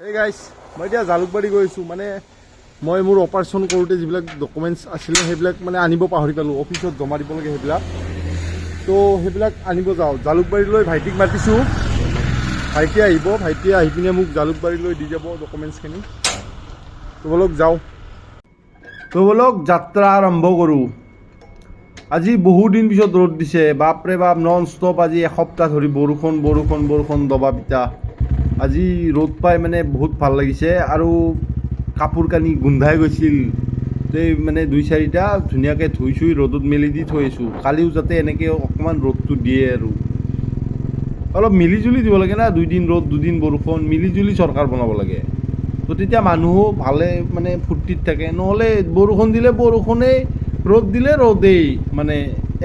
সেই গাইছ মই এতিয়া জালুকবাৰী গৈ আছোঁ। মানে মই মোৰ অপাৰেশ্যন কৰোঁতে যিবিলাক ডকুমেণ্টছ আছিলে, সেইবিলাক মানে আনিব পাহৰি পালোঁ। অফিচত জমা দিব লাগে সেইবিলাক। তো, সেইবিলাক আনিব যাওঁ। জালুকবাৰীলৈ ভাইটিক মাতিছোঁ। ভাইটি আহিব। ভাইটিয়ে আহি পিনে মোক জালুকবাৰীলৈ দি যাব ডকুমেণ্টছখিনি তো, বলক যাওঁ। তো, বলক, যাত্ৰা আৰম্ভ কৰোঁ। আজি বহুদিন পিছত ৰ'দ দিছে। বাপৰে বাপ নন ষ্টপ আজি এসপ্তাহ ধৰি বৰষুণ বৰষুণ বৰষুণ দবা পিটা আজি ৰ'দ পাই মানে বহুত ভালো লাগিছে আৰু কাপোৰ কানি গোন্ধাই গৈছিল। এই মানে দুই চাৰিটা ধুনীয়াকৈ ধুই চুই ৰ'দত মেলি দি থৈ আছোঁ। কালিও যাতে এনেকৈ অকণমান ৰ'দটো দিয়ে আৰু। অলপ মিলি জুলি দিব লাগে না দুদিন ৰ'দ, দুদিন বৰষুণ মিলি জুলি চৰকাৰ বনাব লাগে। তো তেতিয়া মানুহো ভালে মানে ফূৰ্তিত থাকে। নহ'লে বৰষুণ দিলে বৰষুণেই ৰ'দ দিলে ৰ'দেই। মানে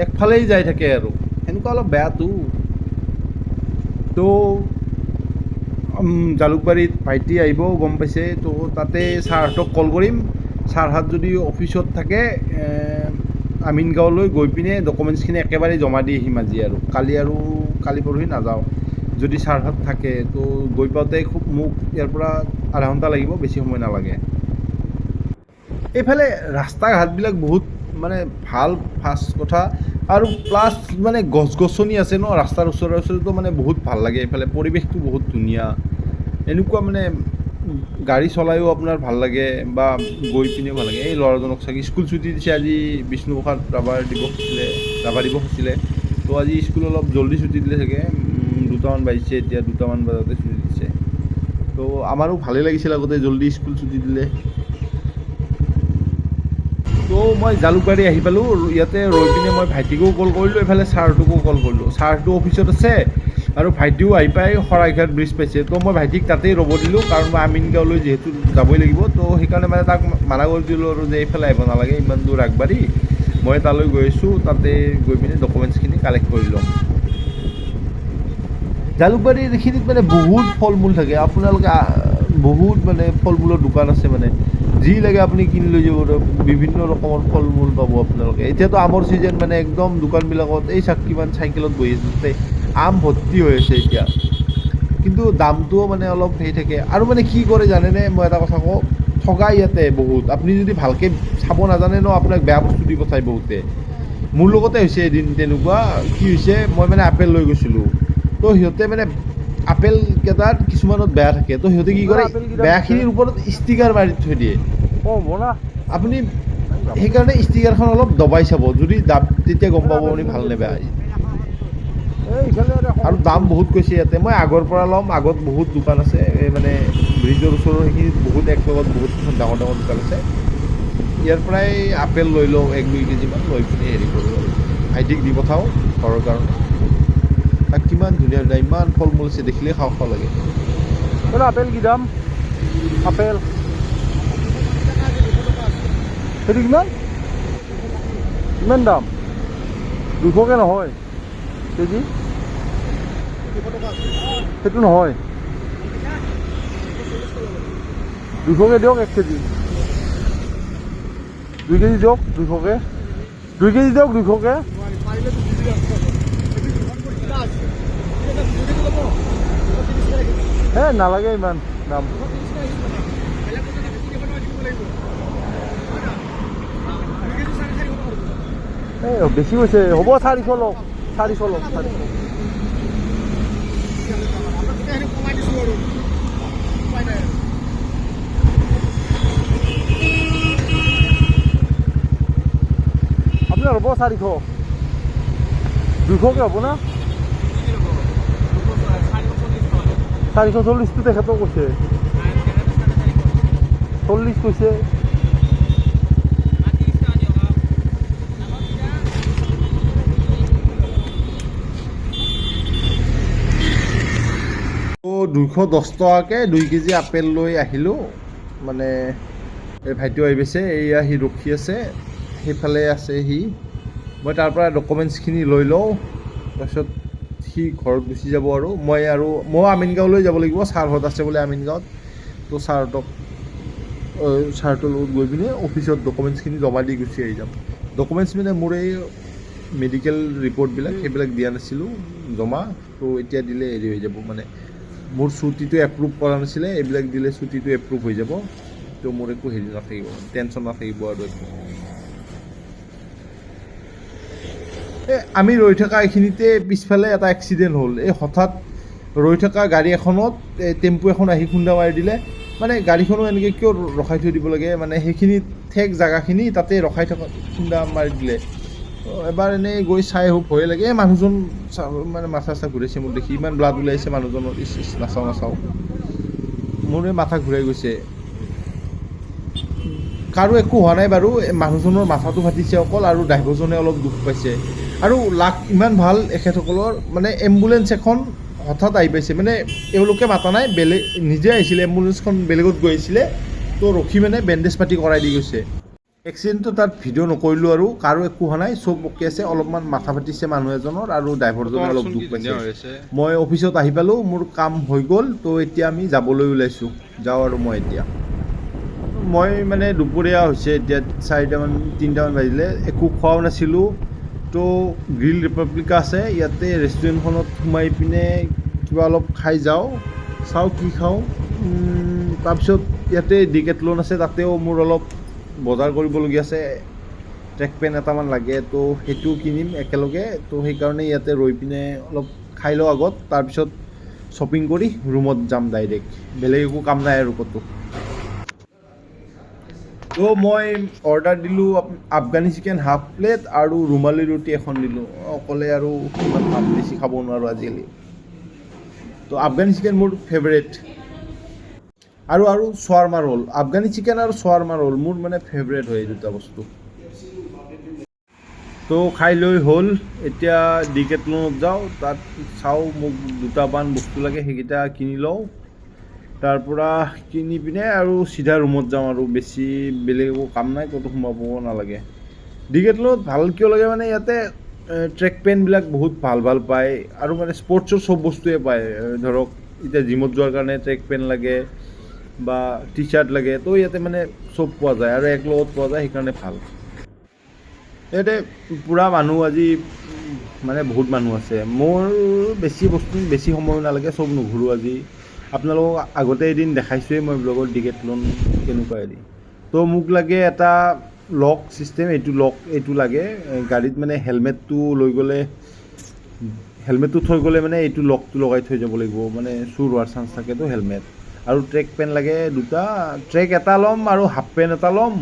একফালেই যাই থাকে আৰু। সেনেকুৱা অলপ বেয়াটো। তো জালুকবাৰীত ভাইটি আহিব গম পাইছে, তো তাতে ছাৰহঁতক কল কৰিম। ছাৰহঁত যদি অফিচত থাকে আমিনগাঁৱলৈ গৈ পিনে ডকুমেণ্টছখিনি একেবাৰে জমা দি আহিম আজি আৰু। কালি আৰু কালি পৰহি নাযাওঁ। যদি ছাৰহঁত থাকে, তো গৈ পাওঁতে খুব মোক ইয়াৰ পৰা আধা ঘণ্টা লাগিব, বেছি সময় নালাগে। এইফালে ৰাস্তা ঘাটবিলাক বহুত মানে ভালো ফাৰ্ষ্ট কথা। আৰু প্লাছ মানে গছ গছনি আছে ন, ৰাস্তাৰ ওচৰে ওচৰেতো মানে বহুত ভালো লাগে। এইফালে পৰিৱেশটো বহুত ধুনীয়া। এনেকুৱা মানে গাড়ী চলায়ো আপোনাৰ ভালো লাগে বা গৈ পিনেও ভালো লাগে। এই ল'ৰাজনক চাগে স্কুল ছুটি দিছে, আজি বিষ্ণুপ্ৰসাদ ৰাভাৰ দিৱস আছিলে, ৰাভা দিৱস আছিলে। তো আজি স্কুল অলপ জল্দি ছুটি দিলে চাগে। দুটামান বাজিছে এতিয়া, দুটামান বজাতে ছুটি দিছে। তো আমাৰো ভালেই লাগিছিল আগতে জল্দি স্কুল ছুটি দিলে। তো মই জালুকবাৰী আহি পালোঁ। ইয়াতে ৰৈ পিনে মই ভাইটিকো কল কৰিলোঁ, এইফালে ছাৰটোকো কল কৰিলোঁ। ছাৰটো অফিচত আছে। আৰু ভাইটিও আহি পাই শৰাইঘাট ব্ৰিজ পাইছে। তো মই ভাইটিক তাতেই ৰ'ব দিলোঁ, কাৰণ মই আমিনগাঁৱলৈ যিহেতু যাবই লাগিব, তো সেইকাৰণে মানে তাক মানা কৰি দিলোঁ আৰু যে এইফালে আহিব নালাগে, ইমান দূৰ আগবাঢ়ি। মই তালৈ গৈ আছোঁ, তাতে গৈ পিনে ডকুমেণ্টছখিনি কালেক্ট কৰি ল'ম। জালুকবাৰীৰ এইখিনিত মানে বহুত ফল মূল থাকে। আপোনালোকে বহুত মানে ফল মূলৰ দোকান আছে মানে। যি লাগে আপুনি কিনি লৈ যাব বিভিন্ন ৰকমৰ ফল মূল পাব আপোনালোকে। এতিয়াতো আমৰ ছিজন মানে একদম দোকানবিলাকত এই চাওক কিমান চাইকেলত বহি আছে। আম ভৰ্তি হৈ আছে এতিয়া। কিন্তু দামটোও মানে অলপ হেৰি থাকে। আৰু মানে কি কৰে জানেনে? মই এটা কথা কওঁ ঠগাই ইয়াতে বহুত। আপুনি যদি ভালকৈ চাব নাজানে ন আপোনাক বেয়া বস্তু দি পঠাই বহুতে। মোৰ লগতে হৈছে এদিন তেনেকুৱা কি হৈছে মই মানে আপেল লৈ গৈছিলোঁ। তো সিহঁতে মানে আপেল কেইটাত কিছুমানত বেয়া থাকে। তো সিহঁতে কি কৰে বেয়াখিনিৰ ওপৰত ষ্টিকাৰ মাৰি থৈ দিয়ে। আপুনি সেইকাৰণে ষ্টিকাৰখন অলপ দবাই চাব। যদি দাম তেতিয়া গম পাব আপুনি ভালো নে বেয়া। আৰু দাম বহুত কৈছে ইয়াতে। মই আগৰ পৰা ল'ম আগত বহুত দোকান আছে। এই মানে ব্ৰিজৰ ওচৰৰ সেইখিনিত বহুত এক লগত বহুত ডাঙৰ ডাঙৰ দোকান আছে। ইয়াৰ পৰাই আপেল লৈ লওঁ এক দুই কেজিমান লৈ পিনে হেৰি কৰোঁ আৰু। ভাইটিক দি পঠাওঁ ঘৰৰ কাৰণে। তাক কিমান ধুনীয়া ধুনীয়া ইমান ফল মূল আছে দেখিলে খাওঁ খাওঁ লাগে। আপেল কি দাম? আপেল। সেইটো কিমান? কিমান দাম? দুশকৈ নহয় কেজি? সেইটো নহয়। দুশকৈ দিয়ক এক কেজি। দুই কেজি দিয়ক দুশকৈ। দুই কেজি দিয়ক দুশকৈ। হে, নালাগে ইমান দাম। এই বেছি হৈছে, হ'ব চাৰিশ লওক চাৰিশ লওক, চাৰিশ। আপোনাৰ হ'ব চাৰিশ। দুশকৈ হ'ব না? চাৰিশ চল্লিছটো তেখেতেও কৈছে। চল্লিছ কৈছে। তো দুইশ দহ টকাকৈ দুই কেজি আপেল লৈ আহিলোঁ। মানে এই ভাইটিও আহি পাইছে এয়া সি ৰখি আছে। সেইফালে আছে সি। মই তাৰ পৰা ডকুমেণ্টছখিনি লৈ লওঁ, তাৰপিছত সি ঘৰত গুচি যাব আৰু। মই আৰু, মই আমিনগাঁৱলৈ যাব লাগিব, ছাৰহঁত আছে বোলে আমিনগাঁৱত। তো ছাৰহঁতক ছাৰহঁতৰ লগত গৈ পিনে অফিচত ডকুমেণ্টছখিনি জমা দি গুচি আহি যাম। ডকুমেণ্টছ মানে মোৰ এই মেডিকেল ৰিপৰ্টবিলাক সেইবিলাক দিয়া নাছিলোঁ, জমা। তো এতিয়া দিলে হেৰি হৈ যাব মানে মোৰ ছুটীটো এপ্ৰুভ কৰা নাছিলে, এইবিলাক দিলে ছুটীটো এপ্ৰুভ হৈ যাব। তো মোৰ একো হেৰি নাথাকিব টেনশ্যন নাথাকিব আৰু একো এই আমি ৰৈ থকা এইখিনিতে পিছফালে এটা এক্সিডেণ্ট হ'ল। এই হঠাৎ ৰৈ থকা গাড়ী এখনত এই টেম্পু এখন আহি খুন্দা মাৰি দিলে। মানে গাড়ীখনো এনেকৈ কিয় ৰখাই থৈ দিব লাগে? মানে সেইখিনি ঠেক জেগাখিনি তাতে ৰখাই থকা, খুন্দা মাৰি দিলে। এবাৰ এনেই গৈ চাই আহোঁ, ভয়ে লাগে। এই মানুহজন মানে মাথা চাথা ঘূৰাইছে মোৰ দেখি। ইমান ব্লাড ওলাইছে মানুহজনৰ। ইচ ইচ, নাচাওঁ নাচাওঁ। মোৰে মাথা ঘূৰাই গৈছে। কাৰো একো হোৱা নাই বাৰু। এই মানুহজনৰ মাথাটো ফাটিছে অকল আৰু ড্ৰাইভাৰজনে অলপ দুখ পাইছে। আৰু লাক ইমান ভালো এখেতসকলৰ মানে এম্বুলেঞ্চ এখন হঠাৎ আহি পাইছে। মানে এওঁলোকে মাতা নাই বেলেগ নিজে আহিছিলে এম্বুলেঞ্চখন বেলেগত গৈ আহিছিলে তো ৰখি মানে বেণ্ডেজ পাতি কৰাই দি গৈছে। এক্সিডেণ্টটো তাত ভিডিঅ' নকৰিলোঁ আৰু কাৰো একো হোৱা নাই চব অ'কে আছে অলপমান মাথা ফাটিছে মানুহ এজনৰ আৰু ড্ৰাইভাৰজনে অলপ দুখ পাইছে। মই অফিচত আহি পালোঁ মোৰ কাম হৈ গ'ল তো এতিয়া আমি যাবলৈ ওলাইছোঁ। যাওঁ আৰু মই এতিয়া। মই মানে দুপৰীয়া হৈছে এতিয়া চাৰিটামান তিনিটামান বাজিলে একো খোৱাও নাছিলোঁ। তো গ্ৰিল ৰিপাব্লিকা আছে, ইয়াতে ৰেষ্টুৰেণ্টখনত সোমাই পিনে কিবা অলপ খাই যাওঁ, চাওঁ কি খাওঁ। তাৰপিছত ইয়াতে ডিকেটলন আছে, তাতেও মোৰ অলপ বজাৰ কৰিবলগীয়া আছে। ট্ৰেক পেণ্ট এটামান লাগে, তো সেইটো কিনিম একেলগে। তো সেইকাৰণে ইয়াতে ৰৈ পিনে অলপ খাই লওঁ আগত। তাৰপিছত শ্বপিং কৰি ৰুমত যাম ডাইৰেক্ট বেলেগ একো কাম নাই আৰু ক'তো। তো মই অৰ্ডাৰ দিলোঁ আফগানী চিকেন হাফ প্লেট আৰু ৰুমালী ৰুটি এখন দিলোঁ। অকলে আৰু ইমান ভাত বেছি খাব নোৱাৰোঁ আজিকালি। তো আফগানী চিকেন মোৰ ফেভৰেট আৰু আৰু চোৱাৰ্মা ৰ'ল আফগানী চিকেন আৰু চোৱাৰ্মা ৰ'ল মোৰ মানে ফেভৰেট হয় এই দুটা বস্তু। তো খাই লৈ হ'ল, এতিয়া ডিকেটলনত যাওঁ, তাত চাওঁ মোক দুটামান বস্তু লাগে, সেইকেইটা কিনি লওঁ। তাৰ পৰা কিনি পিনে আৰু চিধা ৰুমত যাওঁ আৰু। বেছি বেলেগ একো কাম নাই, ক'তো সোমাব নালাগে। ডিকেটলত ভালো কিয় লাগে মানে ইয়াতে ট্ৰেক পেণ্টবিলাক বহুত ভালো ভালো পায়। আৰু মানে স্পৰ্টছৰ চব বস্তুৱে পায়। ধৰক, এতিয়া জিমত যোৱাৰ কাৰণে ট্ৰেক পেণ্ট লাগে বা টি চাৰ্ট লাগে, তো ইয়াতে মানে চব পোৱা যায় আৰু এক লগত পোৱা যায়, সেইকাৰণে ভালো। ইয়াতে পূৰা মানুহ আজি মানে বহুত মানুহ আছে। মোৰ বেছি বস্তু, বেছি সময় নালাগে, চব নুঘূৰোঁ আজি। আপোনালোকক আগতে এদিন দেখাইছোঁৱেই মই ব্লগত টিকেট লোন কেনেকুৱা হেৰি তো মোক লাগে এটা লক ছিষ্টেম এইটো লক এইটো লাগে গাড়ীত মানে হেলমেটটো লৈ গ'লে হেলমেটটো থৈ গ'লে মানে এইটো লকটো লগাই থৈ যাব লাগিব মানে চুৰ হোৱাৰ চান্স থাকেতো হেলমেট আৰু ট্ৰেক পেণ্ট লাগে দুটা ট্ৰেক এটা ল'ম আৰু হাফ পেণ্ট এটা ল'ম।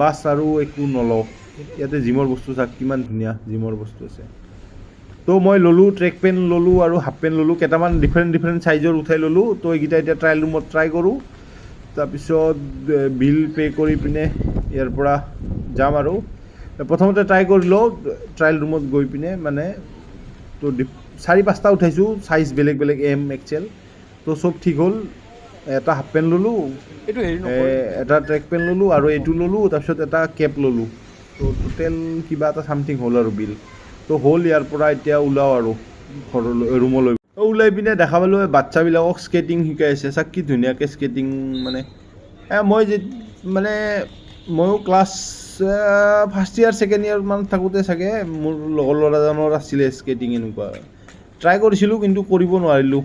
বাছ আৰু একো নলওঁ। ইয়াতে জিমৰ বস্তু চাওক, কিমান ধুনীয়া জিমৰ বস্তু আছে। তো মই ল'লোঁ ট্ৰেক পেণ্ট ল'লোঁ আৰু হাফ পেণ্ট ল'লোঁ কেইটামান ডিফাৰেণ্ট ডিফাৰেণ্ট চাইজৰ উঠাই ল'লোঁ। তো এইকেইটা এতিয়া ট্ৰায়েল ৰুমত ট্ৰাই কৰোঁ। তাৰপিছত বিল পে' কৰি পিনে ইয়াৰ পৰা যাম আৰু। প্ৰথমতে ট্ৰাই কৰি লওঁ ট্ৰায়েল ৰুমত গৈ পিনে মানে তো চাৰি পাঁচটা উঠাইছোঁ চাইজ বেলেগ বেলেগ এম এক্সেল তো চব ঠিক হ'ল। এটা হাফ পেণ্ট ল'লোঁ এটা ট্ৰেক পেণ্ট ল'লোঁ আৰু এইটো ল'লোঁ তাৰপিছত এটা কেপ ল'লোঁ। তো টোটেল কিবা এটা চামথিং হ'ল আৰু বিল তো হ'ল ইয়াৰ পৰা এতিয়া ওলাওঁ আৰু ঘৰলৈ ৰুমলৈ। তো ওলাই পিনে দেখা পালোঁ বাচ্ছাবিলাকক স্কেটিং শিকাই আছে। চাওক কি ধুনীয়াকৈ স্কেটিং মানে। মই যে মানে ময়ো class first year second year মান থাকোঁতে চাগে মোৰ লগৰ ল'ৰাজনৰ আছিলে স্কেটিং এনেকুৱা। ট্ৰাই কৰিছিলোঁ কিন্তু কৰিব নোৱাৰিলোঁ।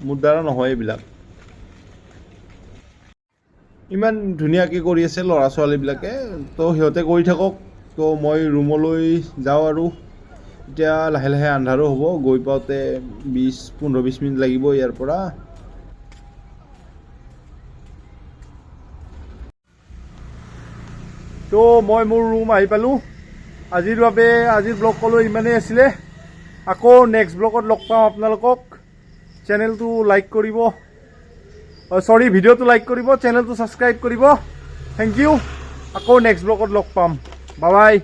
মোৰ দ্বাৰা নহয় এইবিলাক। ইমান ধুনীয়াকৈ কৰি আছে ল'ৰা ছোৱালীবিলাকে তো সিহঁতে কৰি থাকক। তো মই ৰুমলৈ যাওঁ আৰু। এতিয়া লাহে লাহে আন্ধাৰো হ'ব। গৈ পাওঁতে বিছ পোন্ধৰ বিছ মিনিট লাগিব ইয়াৰ পৰা। তো মই মোৰ ৰুম আহি পালোঁ। আজিৰ বাবে, আজিৰ ব্লগ ক'লৈ ইমানেই আছিলে। আকৌ নেক্সট ব্লগত লগ পাম আপোনালোকক। চেনেলটো লাইক কৰিব। চৰি ভিডিঅ'টো লাইক কৰিব। চেনেলটো ছাবস্ক্ৰাইব কৰিব। থেংক ইউ আকৌ নেক্সট ব্লগত লগ পাম। Bye bye